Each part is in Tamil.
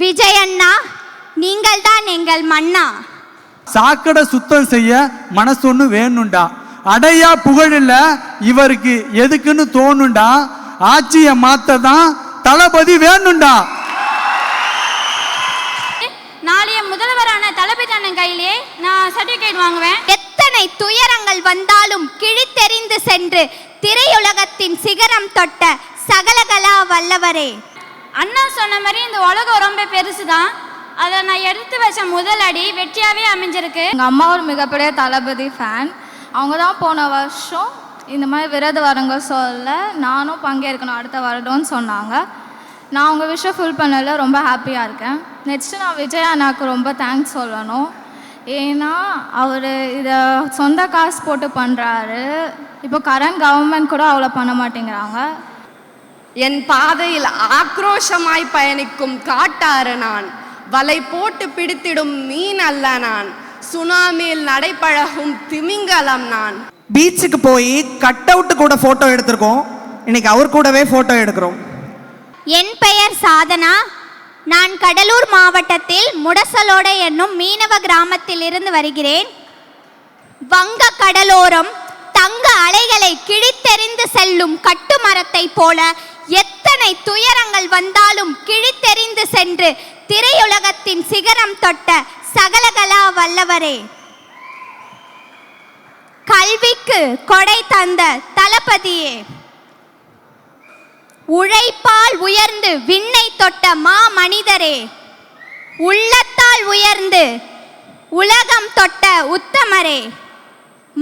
விஜய் அண்ணா நீங்கள் தான் எங்கள் மன்னா. சாக்கடை சுத்தம் செய்ய மனசு ஒன்று வேணும்டா. அடையா புகழ் இல்ல இவருக்கு எதுக்குன்னு தோணுண்டா ஆட்சியை மாத்த தான் தளபதி வேணும்டா. நாளைய முதல்வரான தளபதி அண்ணன் கையிலே நான் சர்டிஃபிகேட் வாங்குவேன். எத்தனை துயரங்கள் வந்தாலும் கிழித்தெறிந்து சென்று திரையுலகத்தின் சிகரம் தொட்ட சகலகலா வல்லவரே. அண்ணா சொன்ன மாதிரி இந்த உலகம் ரொம்ப பெருசு தான் அதை நான் எடுத்து வச்ச முதல் அடி வெற்றியாகவே அமைஞ்சிருக்கு. எங்கள் அம்மா ஒரு மிகப்பெரிய தளபதி ஃபேன் அவங்க தான் போன வருஷம் இந்த மாதிரி விரத வரங்க சொல்ல நானும் பங்கேற்கணும் அடுத்த வருடம்னு சொன்னாங்க. நான் அவங்க விஷயம் ஃபுல் பண்ணல ரொம்ப ஹாப்பியாக இருக்கேன். நெக்ஸ்ட்டு நான் விஜய் அண்ணாக்கு ரொம்ப தேங்க்ஸ் சொல்லணும். ஏன்னா அவர் இதை சொந்த காசு போட்டு பண்ணுறாரு இப்போ கரண்ட் கவர்மெண்ட் கூட அவ்வளோ பண்ண மாட்டேங்கிறாங்க. என் பாதையில் ஆக்ரோஷமாய் பயணிக்கும் காட்டாறு நான். வலை போட்டு பிடித்திடும் மீன் அல்ல நான். சுனாமியில் நடைபழகும் திமிங்கலம் நான். பீச்சுக்கு போய் கட் அவுட்டு கூட ஃபோட்டோ எடுத்திருக்கோம். இன்னைக்கு அவர் கூடவே ஃபோட்டோ எடுக்கிறோம். என் பெயர் சாதனா. நான் கடலூர் மாவட்டத்தில் முடசலோட என்னும் மீனவ கிராமத்தில் இருந்து வருகிறேன். வங்க கடலோரம் தங்க அலைகளை கிழித்தெறிந்து செல்லும் கட்டுமரத்தை போல எத்தனை துயரங்கள் வந்தாலும் கிழித்தெறிந்து சென்று திரையுலகத்தின் சிகரம் தொட்ட சகலகலா வல்லவரே. கல்விக்கு கொடை தந்த தளபதியே. உழைப்பால் உயர்ந்து விண்ணை தொட்ட மா மனிதரே உள்ளத்தால் உயர்ந்து உலகம் தொட்ட உத்தமரே.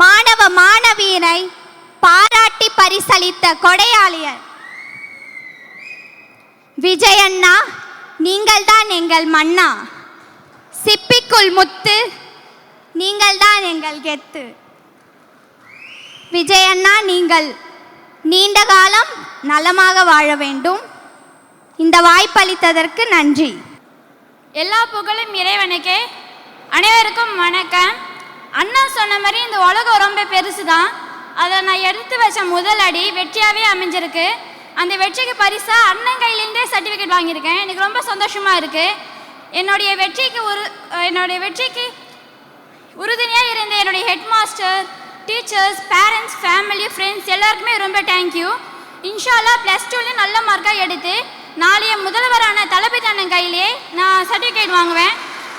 மாணவ மாணவியனை பாராட்டி பரிசளித்த கொடையாளியர். விஜயண்ணா நீங்கள் தான் எங்கள் மன்னா. சிப்பிக்குள் முத்து நீங்கள் தான் எங்கள் கெத்து. விஜயண்ணா நீங்கள் நீண்ட காலம் நலமாக வாழ வேண்டும். இந்த வாய்ப்பளித்ததற்கு நன்றி. எல்லா புகழும் இறைவனுக்கே. அனைவருக்கும் வணக்கம். அண்ணா சொன்ன மாதிரி இந்த உலகம் ரொம்ப பெருசு தான் அதை நான் எடுத்து வச்ச முதல் அடி வெற்றியாகவே அமைஞ்சிருக்கு. அந்த வெற்றிக்கு பரிசா அண்ணன் கையிலேருந்தே சர்டிஃபிகேட் வாங்கியிருக்கேன். எனக்கு ரொம்ப சந்தோஷமாக இருக்குது என்னுடைய வெற்றிக்கு ஒரு என்னுடைய வெற்றிக்கு உறுதுணையாக இருந்த என்னுடைய head master teachers parents family friends எல்லாருக்குமே ரொம்ப தேங்க்யூ இன்ஷால்லா ப்ளஸ் டூலேயும் நல்ல மார்க்காக எடுத்து நாளைய முதல்வரான தளபதி அண்ணன் கையிலே நான் சர்டிஃபிகேட் வாங்குவேன்.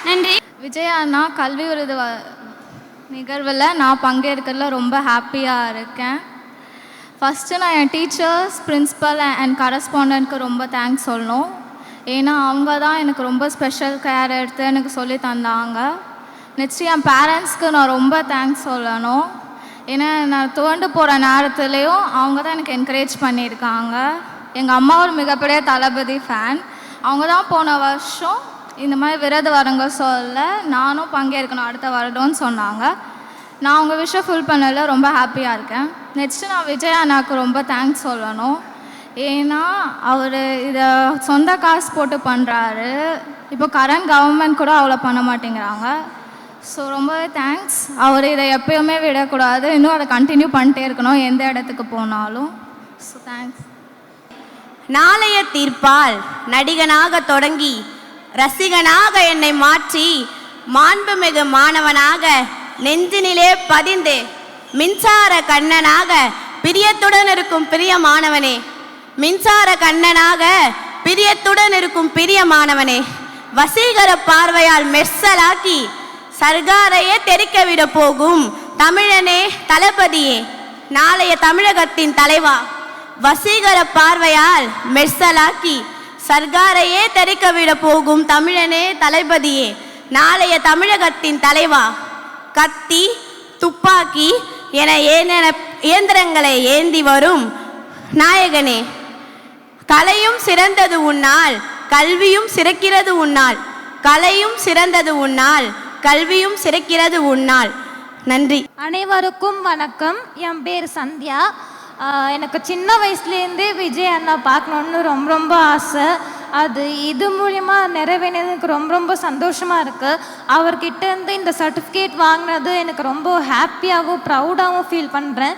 நன்றி. விஜய் அண்ணா கல்வி விருது நிகழ்வில் நான் பங்கேற்கிறதுல ரொம்ப ஹாப்பியாக இருக்கேன். ஃபஸ்ட்டு நான் என் டீச்சர்ஸ் பிரின்ஸிபல் அண்ட் கரஸ்பாண்டன்ட்க்கு ரொம்ப தேங்க்ஸ் சொல்லணும். ஏன்னா அவங்க தான் எனக்கு ரொம்ப ஸ்பெஷல் கேர் எடுத்து எனக்கு சொல்லி தந்தாங்க. நெக்ஸ்ட்டு என் பேரண்ட்ஸ்க்கு நான் ரொம்ப தேங்க்ஸ் சொல்லணும். ஏன்னா நான் துவண்டு போகிற நேரத்துலேயும் அவங்க தான் எனக்கு என்கரேஜ் பண்ணியிருக்காங்க. எங்கள் அம்மா ஒரு மிகப்பெரிய தளபதி ஃபேன் அவங்க தான் போன வருஷம் இந்த மாதிரி விரத வரங்க சொல்ல நானும் பங்கேற்கணும் அடுத்த வருடம்னு சொன்னாங்க. நான் உங்கள் விஷயம் ஃபுல் பண்ணல ரொம்ப ஹாப்பியாக இருக்கேன். நெக்ஸ்ட்டு நான் விஜய் அண்ணாக்கு ரொம்ப தேங்க்ஸ் சொல்லணும். ஏன்னா அவர் இதை சொந்த காசு போட்டு பண்ணுறாரு இப்போ கரண்ட் கவர்மெண்ட் கூட அவ்வளோ பண்ண மாட்டேங்கிறாங்க. ஸோ ரொம்பவே தேங்க்ஸ் அவர் இதை எப்பயுமே விடக்கூடாது. இன்னும் அதை கண்டினியூ பண்ணிட்டே இருக்கணும் எந்த இடத்துக்கு போனாலும். ஸோ தேங்க்ஸ் நாளைய தீர்ப்பால் நடிகனாக தொடங்கி ரசிகனாக என்னை மாற்றி மாண்புமிகு மாணவனாக நெஞ்சினிலே பதிந்து மின்சார கண்ணனாக பிரியத்துடன் இருக்கும் பிரியமானவனே. மின்சார கண்ணனாக பிரியத்துடன் இருக்கும் பிரியமானவனே. வசீகர பார்வையால் மெர்சலாக்கி சர்காரையே தெறிக்க விட போகும் தமிழனே தளபதியே. நாளைய தமிழகத்தின் தலைவா வசீகர பார்வையால் மெர்சலாக்கி சர்காரையே தெறிக்க விட போகும் தமிழனே தளபதியே. நாளைய தமிழகத்தின் தலைவா கத்தி துப்பாக்கி என ஏனென இயந்திரங்களை ஏந்தி வரும். நாயகனே கலையும் சிறந்தது உன்னால் கல்வியும் சிறக்கிறது உன்னால். கலையும் சிறந்தது உன்னால் கல்வியும் சிறக்கிறது உன்னால். நன்றி. அனைவருக்கும் வணக்கம். என் பேர் சந்தியா. எனக்கு சின்ன வயசுலேருந்தே விஜய் அண்ணா பார்க்கணுன்னு ரொம்ப ரொம்ப ஆசை. அது இது மூலிமா நிறைவேறினது எனக்கு ரொம்ப ரொம்ப சந்தோஷமாக இருக்குது அவர்கிட்ட இருந்து இந்த சர்டிஃபிகேட் வாங்கினது எனக்கு ரொம்ப ஹாப்பியாகவும் ப்ரௌடாகவும் ஃபீல் பண்ணுறேன்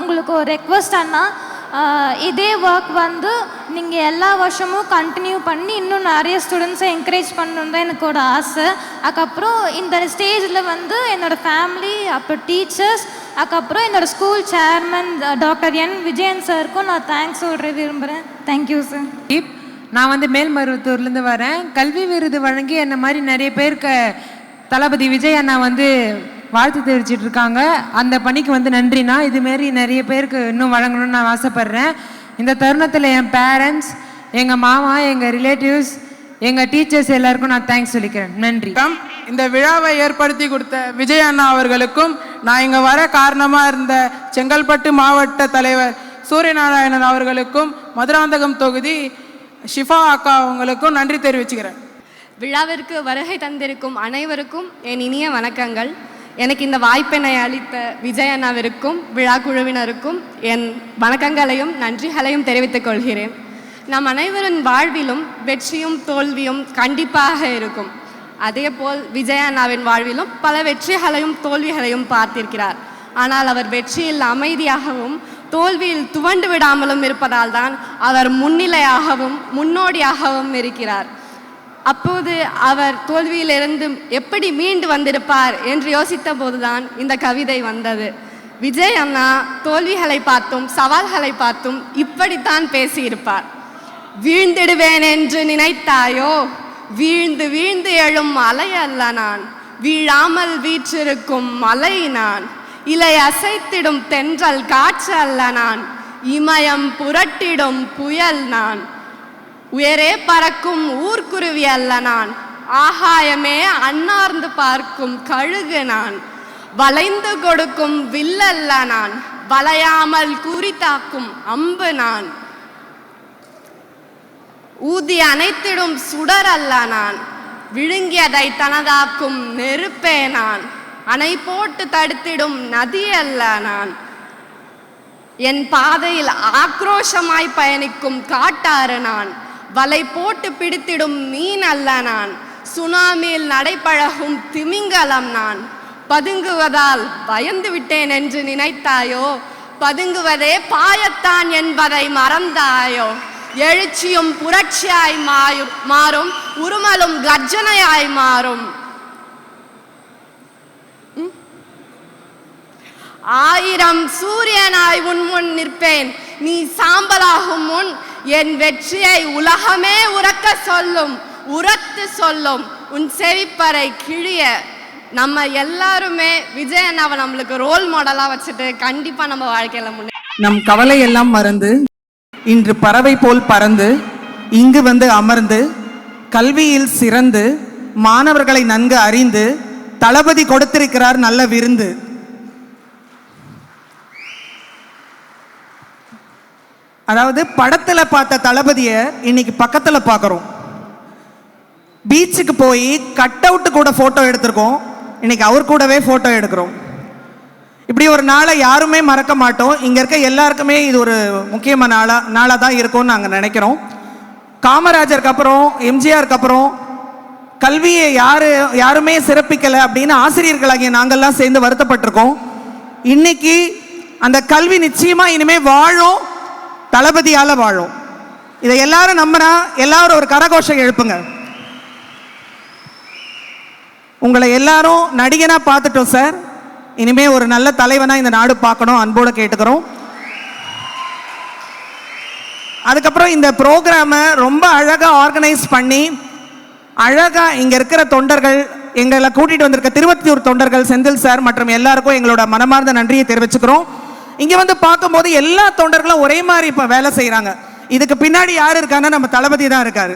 உங்களுக்கு ஒரு ரெக்வஸ்ட் அண்ணா. இதே ஒர்க் வந்து நீங்கள் எல்லா வருஷமும் கண்டினியூ பண்ணி இன்னும் நிறைய ஸ்டூடெண்ட்ஸை என்கரேஜ் பண்ணணுன்னு தான் எனக்கு ஒரு ஆசை. அதுக்கப்புறம் இந்த ஸ்டேஜில் வந்து என்னோடய ஃபேமிலி அப்புறம் டீச்சர்ஸ் அதுக்கப்புறம் என்னோடய school chairman doctor N Vijayan சாருக்கும் நான் தேங்க்ஸ் சொல்கிற விரும்புகிறேன் தேங்க்யூ சார் தீப் நான் வந்து மேல்மருவத்தூர்லேருந்து வரேன். கல்வி விருது வழங்கி என்ன மாதிரி நிறைய பேருக்கு தளபதி விஜய் அண்ணா வந்து வாழ்த்து தெரிவிச்சிட்டு இருக்காங்க. அந்த பணிக்கு வந்து நன்றிண்ணா. இதுமாரி நிறைய பேருக்கு இன்னும் வழங்கணும்னு நான் ஆசைப்பட்றேன். இந்த தருணத்தில் என் பேரண்ட்ஸ் எங்கள் மாமா எங்கள் ரிலேட்டிவ்ஸ் எங்கள் டீச்சர்ஸ் எல்லாருக்கும் நான் தேங்க்ஸ் சொல்லிக்கிறேன். நன்றி. இந்த விழாவை ஏற்படுத்தி கொடுத்த விஜய் அண்ணா அவர்களுக்கும் நான் இங்கே வர காரணமாக இருந்த செங்கல்பட்டு மாவட்ட தலைவர் சூரியநாராயணன் அவர்களுக்கும் மதுராந்தகம் தொகுதி ஷிஃபா அக்கா அவங்களுக்கும் நன்றி தெரிவிச்சுக்கிறேன். விழாவிற்கு வருகை தந்திருக்கும் அனைவருக்கும் என் இனிய வணக்கங்கள். எனக்கு இந்த வாய்ப்பினை அளித்த விஜய் அண்ணாவிற்கும் விழா குழுவினருக்கும் என் வணக்கங்களையும் நன்றிகளையும் தெரிவித்துக் கொள்கிறேன். நம் அனைவரின் வாழ்விலும் வெற்றியும் தோல்வியும் கண்டிப்பாக இருக்கும். அதேபோல் விஜய் அண்ணாவின் வாழ்விலும் பல வெற்றிகளையும் தோல்விகளையும் பார்த்திருக்கிறார். ஆனால் அவர் வெற்றியில் அமைதியாகவும் தோல்வியில் துவண்டு விடாமலும் இருப்பதால் தான் அவர் முன்னிலையாகவும் முன்னோடியாகவும் இருக்கிறார். அப்போது அவர் தோல்வியிலிருந்து எப்படி மீண்டு வந்திருப்பார் என்று யோசித்த போதுதான் இந்த கவிதை வந்தது. விஜய் அண்ணா தோல்விகளை பார்த்தும் சவால்களை பார்த்தும் இப்படித்தான் பேசியிருப்பார். வீழ்ந்திடுவேன் என்று நினைத்தாயோ? வீழ்ந்து வீழ்ந்து எழும் மலை அல்ல நான். வீழாமல் வீற்றிருக்கும் மலை நான். இலை அசைத்திடும் தென்றல் காற்று அல்ல நான். இமயம் புரட்டிடும் புயல் நான். உயரே பறக்கும் ஊர்க்குருவி அல்ல நான். ஆகாயமே அன்னார்ந்து பார்க்கும் கழுகு நான். வளைந்து கொடுக்கும் வில்லல்ல நான். வளையாமல் குறித்தாக்கும் அம்பு நான். ஊதி அனைத்திடும் சுடர் அல்ல நான். விழுங்கியதை தனதாக்கும் நெருப்பே நான். அணை போட்டு தடுத்திடும் நதி அல்ல நான். என் பாதையில் ஆக்ரோஷமாய் பயணிக்கும் காட்டாறு நான். வலை போட்டு பிடித்திடும் மீன் அல்ல நான். சுனாமியில் நடைபழகும் திமிங்கலம் நான். பதுங்குவதால் பயந்து விட்டேன் என்று நினைத்தாயோ? பதுங்குவதே பாயத்தான் என்பதை மறந்தாயோ? எழுச்சியும் புரட்சியாய் மாறும் மாறும் உருமலும் கர்ஜனையாய் மாறும். ஆயிரம் சூரியனாய் உன் முன் நிற்பேன். நீ சாம்பலாகும் முன் என் வெற்றியை உலகமே உறக்க சொல்லும் உரத்து சொல்லும். உன் செவிப்பறை கிழிய நம்ம எல்லாருமே விஜய் அண்ணாவை நம்மளுக்கு ரோல் மாடலா வச்சுட்டு கண்டிப்பா நம்ம வாழ்க்கையில முன்னே நம் கவலை எல்லாம் மறந்து இன்று பறவை போல் பறந்து இங்கு வந்து அமர்ந்து கல்வியில் சிறந்து மாணவர்களை நன்கு அறிந்து தளபதி கொடுத்திருக்கிறார் நல்ல விருந்து. அதாவது படத்தில் பார்த்த தளபதியை இன்னைக்கு பக்கத்தில் பார்க்குறோம். பீச்சுக்கு போய் கட் அவுட்டு கூட ஃபோட்டோ எடுத்திருக்கோம். இன்னைக்கு அவர் கூடவே ஃபோட்டோ எடுக்கிறோம். இப்படி ஒரு நாளை யாருமே மறக்க மாட்டோம். இங்கே இருக்க எல்லாருக்குமே இது ஒரு முக்கியமான நாளாக நாளாக தான் இருக்கும்னு நாங்கள் நினைக்கிறோம். காமராஜருக்கு அப்புறம் எம்ஜிஆருக்கு அப்புறம் கல்வியை யார் யாருமே சிறப்பிக்கலை அப்படின்னு ஆசிரியர்களாகிய நாங்கள்லாம் சேர்ந்து வருத்தப்பட்டிருக்கோம். இன்னைக்கு அந்த கல்வி நிச்சயமாக இனிமேல் வாழும் தளபதியால் வாழும். இதை எல்லாரும் நம்பினா எல்லாரும் ஒரு கரகோஷம் எழுப்புங்க. உங்களை எல்லாரும் நடிகனாக பார்த்துட்டோம் சார். இனிமே ஒரு நல்ல தலைவனா இந்த நாடு பார்க்கணும் அன்போடு கேட்டுக்கிறோம். அதுக்கப்புறம் இந்த ப்ரோக்ராமை ரொம்ப அழகாக ஆர்கனைஸ் பண்ணி அழகாக இங்கே இருக்கிற தொண்டர்கள் எங்களை கூட்டிகிட்டு வந்திருக்க திருவத்தியூர் தொண்டர்கள் செந்தில் சார் மற்றும் எல்லாருக்கும் எங்களோட மனமார்ந்த நன்றியை தெரிவிச்சுக்கிறோம். இங்கே வந்து பார்க்கும்போது எல்லா தொண்டர்களும் ஒரே மாதிரி இப்போ வேலை செய்கிறாங்க இதுக்கு பின்னாடி யார் இருக்காங்கன்னா நம்ம தளபதி தான் இருக்காரு.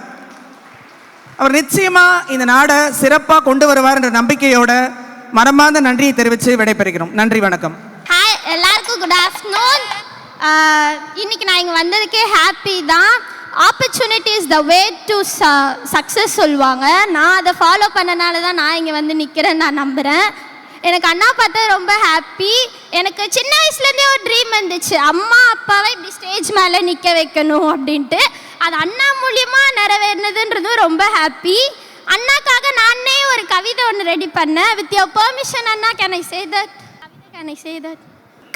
அவர் நிச்சயமா இந்த நாடை சிறப்பாக கொண்டு வருவார் என்ற நம்பிக்கையோட மனமார்ந்த நன்றியை தெரிவித்து விடைபெறுகிறோம். நன்றி வணக்கம். ஹாய் எல்லாருக்கும் குட் ஆஃப்டர்நூன் இன்னைக்கு நான் இங்கே வந்ததுக்கே ஹாப்பி தான். Opportunity is the way to ச சக்ஸஸ் சொல்லுவாங்க. நான் அதை ஃபாலோ பண்ணனால தான் நான் இங்கே வந்து நிற்கிறேன்னு நான் நம்புகிறேன் எனக்கு அண்ணா பார்த்தா ரொம்ப ஹாப்பி எனக்கு சின்ன வயசுலேருந்தே ஒரு ட்ரீம் இருந்துச்சு அம்மா அப்பாவை இப்படி ஸ்டேஜ் மேலே நிற்க வைக்கணும் அப்படின்ட்டு. அது அண்ணா மூலியமாக நிறைவேறினதுன்றதும் ரொம்ப ஹாப்பி அண்ணாக்காக நானே ஒரு கவிதை ஒன்று ரெடி பண்ணேன். With your permission Anna can I say that can I say that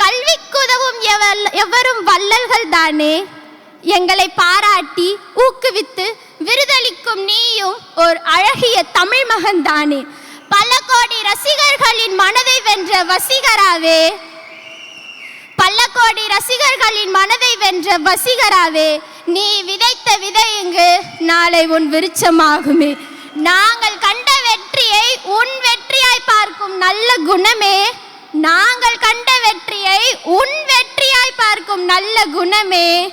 கல்விக்குதவும் எவல் எவரும் வள்ளல்கள் தானே? எங்களை பாராட்டி ஊக்குவித்து விருதளிக்கும் நீயும் ஒரு அழகிய தமிழ் மகன் தானே. பல கோடி ரசிகர்களின் மனதை வென்ற வசீகராவே. பல கோடி ரசிகர்களின் மனதை வென்ற வசீகராவே. நீ விதைத்த விதை இங்கு நாளை உன் விருட்சமாகுமே. நாங்கள் கண்ட வெற்றியை உன் வெற்றியாய் பார்க்கும் நல்ல குணமே. நாங்கள் கண்ட வெற்றியை உன் வெற்றியாய் பார்க்கும் நல்ல குணமே.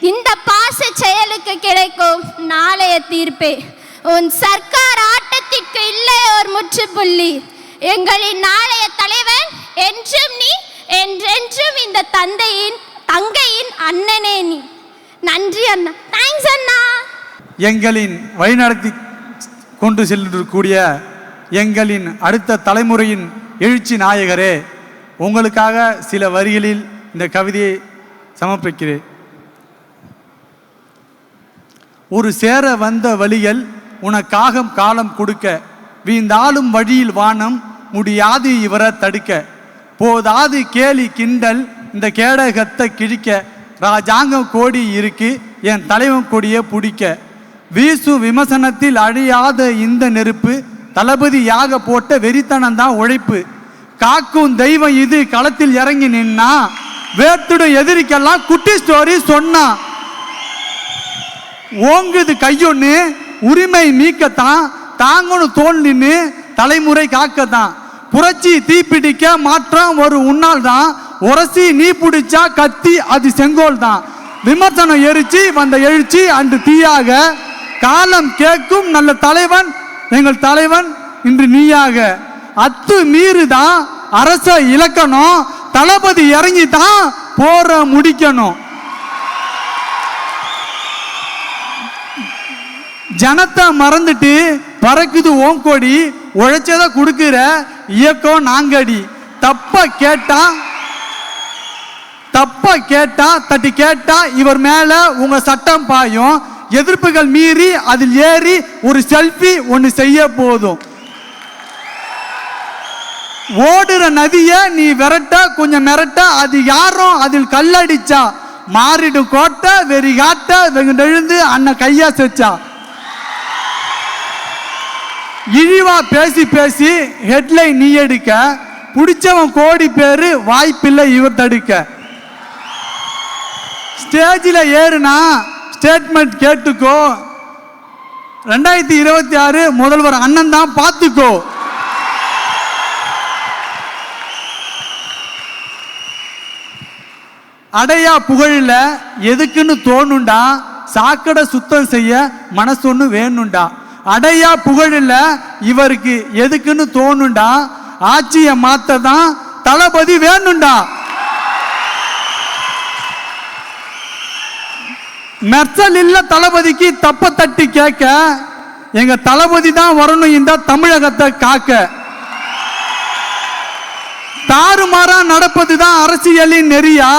இந்த பாச செயலுக்கு கிடைக்கும் நாளைய தீர்ப்பே. உன் சர்க்கார் ஆட்டத்திற்கு இல்லை ஒரு முற்றுப்புள்ளி. எங்களின் நாளைய தலைவன் என்றும் நீ என்றென்றும் இந்த தந்தையின் தங்கையின் அண்ணனே நீ. நன்றி அண்ணா. தேங்க்ஸ் அண்ணா. எங்களின் வழிநடத்தி கொண்டு செல்லக்கூடிய எங்களின் அடுத்த தலைமுறையின் எழுச்சி நாயகரே உங்களுக்காக சில வரிகளில் இந்த கவிதையை சமர்ப்பிக்கிறேன். ஒரு சேர வந்த வழிகள் உனக்காக காலம் கொடுக்க வீந்தாலும் வழியில் வானம் முடியாது இவரை தடுக்க. போதாது கேலி கிண்டல் இந்த கேடகத்தை கிழிக்க ராஜாங்கம் கோடி இருக்கு என் தலைவன் கொடியை பிடிக்க. வீசு விமர்சனத்தில் அழியாத இந்த நெருப்பு தளபதியாக போட்ட வெறித்தனம் தான் உழைப்பு. காக்கும் தெய்வம் இது களத்தில் இறங்கி நின்னா வேத்துடும் எதிரிக்கெல்லாம் குட்டி ஸ்டோரி சொன்னா. ஓங்குது கையொன்னு உரிமை மீக்கத்தான் தாங்கணும் தோல் நின்று தலைமுறை காக்கத்தான். புரட்சி தீப்பிடிக்க மாற்றம் ஒரு உன்னால் தான் உரசி நீ பிடிச்சா கத்தி அது செங்கோல் தான் விமர்சனம் எரிச்சு வந்த எழுச்சி அன்று தீயாக காலம் கேட்கும் நல்ல தலைவன் எங்கள் தலைவன் இன்று நீயாக. அத்து மீறுதான் அரச இலக்கணம் தளபதி இறங்கி தான் போற முடிக்கணும். ஜனத்தை மறந்துட்டு பறக்குது ஓங்கோடி உழைச்சதை கொடுக்கிற இயக்கம் நாங்கடி. தப்ப கேட்டா தப்ப கேட்டா தட்டி கேட்டா இவர் மேல உங்க சட்டம் பாயும். எதிர்ப்புகள் மீறி அதில் ஏறி ஒரு செல்ஃபி ஒன்று செய்ய போதும். ஓடுற நதிய நீ விரட்ட கொஞ்சம் மிரட்ட அது யாரும் அதில் கல்லடிச்சா. மாறிடும் கோட்டை வெறி காட்ட வெகுண்டெழுந்து அண்ணன் கையா செச்சா. இழிவா பேசி பேசி ஹெட்லைன் நீ எடுக்க. பிடிச்சவன் கோடி பேரு வாய்ப்பில்லை இவர் தடுக்க. ஸ்டேஜில் ஏறுனா ஸ்டேட்மெண்ட் கேட்டுக்கோ. ரெண்டாயிரத்தி இருபத்தி ஆறு முதல்வர் அண்ணன் தான் பார்த்துக்கோ. அடையா புகழில் எதுக்குன்னு தோணுண்டா? சாக்கடை சுத்தம் செய்ய மனசு ஒன்று வேணுண்டா. அடையா புகழில் இவருக்கு எதுக்குன்னு தோணுண்டா? ஆட்சியை மாற்ற தான் தளபதி வேணுண்டா. மெர்சல் இல்ல தளபதிக்கு தப்ப தட்டி கேட்க எங்க தளபதி தான் வரணும் இந்த தமிழகத்தை காக்க. தாறுமாறா நடப்பது தான் அரசியலின் நெறியா?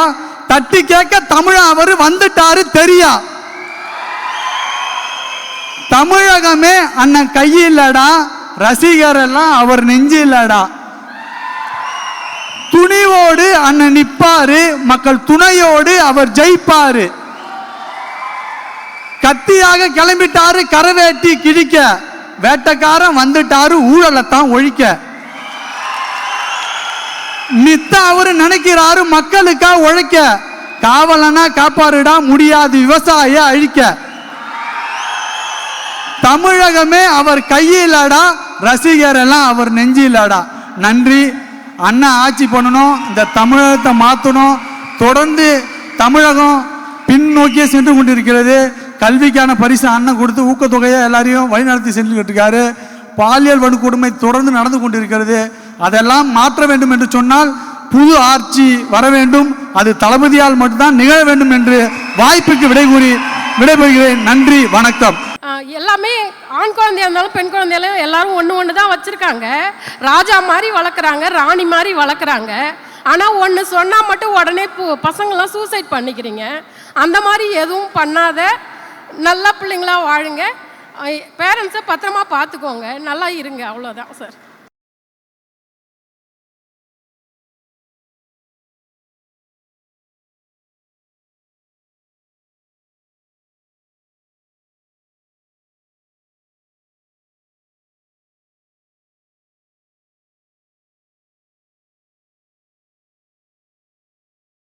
தட்டி கேட்க தமிழ அவர் வந்துட்டாரு தெரியா? தமிழகமே அண்ணன் கையில்லடா ரசிகர் எல்லாம் அவர் நெஞ்சு இல்லடா துணிவோடு அண்ணன் நிப்பாரு மக்கள் துணையோடு அவர் ஜெயிப்பாரு. கத்தியாக கிளம்பிட்டாரு கரவேட்டி கிழிக்க. வேட்டக்காரன் வந்துட்டாரு ஊழலைத்தான் ஒழிக்க. மித்த அவரு நினைக்கிறாரு மக்களுக்கா உழைக்க. காவலனா காப்பாருடா முடியாது விவசாய அழிக்க. தமிழகமே அவர் கையிலடா ரசிகர் எல்லாம் அவர் நெஞ்சிலடா. நன்றி. அண்ணன் ஆட்சி பண்ணணும் இந்த தமிழகத்தை மாற்றணும் தொடர்ந்து தமிழகம் நோக்கியே சென்று கொண்டிருக்கிறது. கல்விக்கான பரிசு அண்ணன் கொடுத்து ஊக்கத்தொகையை எல்லாரையும் வழிநடத்தி சென்றுக்கிட்டு இருக்காரு பாலியல் வன்கொடுமை தொடர்ந்து நடந்து கொண்டிருக்கிறது. அதெல்லாம் மாற்ற வேண்டும் என்று சொன்னால் புது ஆட்சி வர வேண்டும். அது தளபதியால் மட்டும்தான் நிகழ வேண்டும் என்று வாய்ப்புக்கு விடை கூறி விடைபெறுகிறேன். நன்றி வணக்கம். எல்லாமே ஆண் குழந்தையா இருந்தாலும் பெண் குழந்தையாலும் எல்லாரும் ஒன்று ஒன்று தான் வச்சுருக்காங்க. ராஜா மாதிரி வளர்க்குறாங்க ராணி மாதிரி வளர்க்குறாங்க. ஆனால் ஒன்று சொன்னால் மட்டும் உடனே பு- பசங்களாம் சூசைட் பண்ணிக்கிறீங்க. அந்த மாதிரி எதுவும் பண்ணாத. நல்ல பிள்ளைங்களா வாழுங்க. பேரண்ட்ஸை பத்திரமா பார்த்துக்கோங்க நல்லா இருங்க. அவ்வளோதான் சார்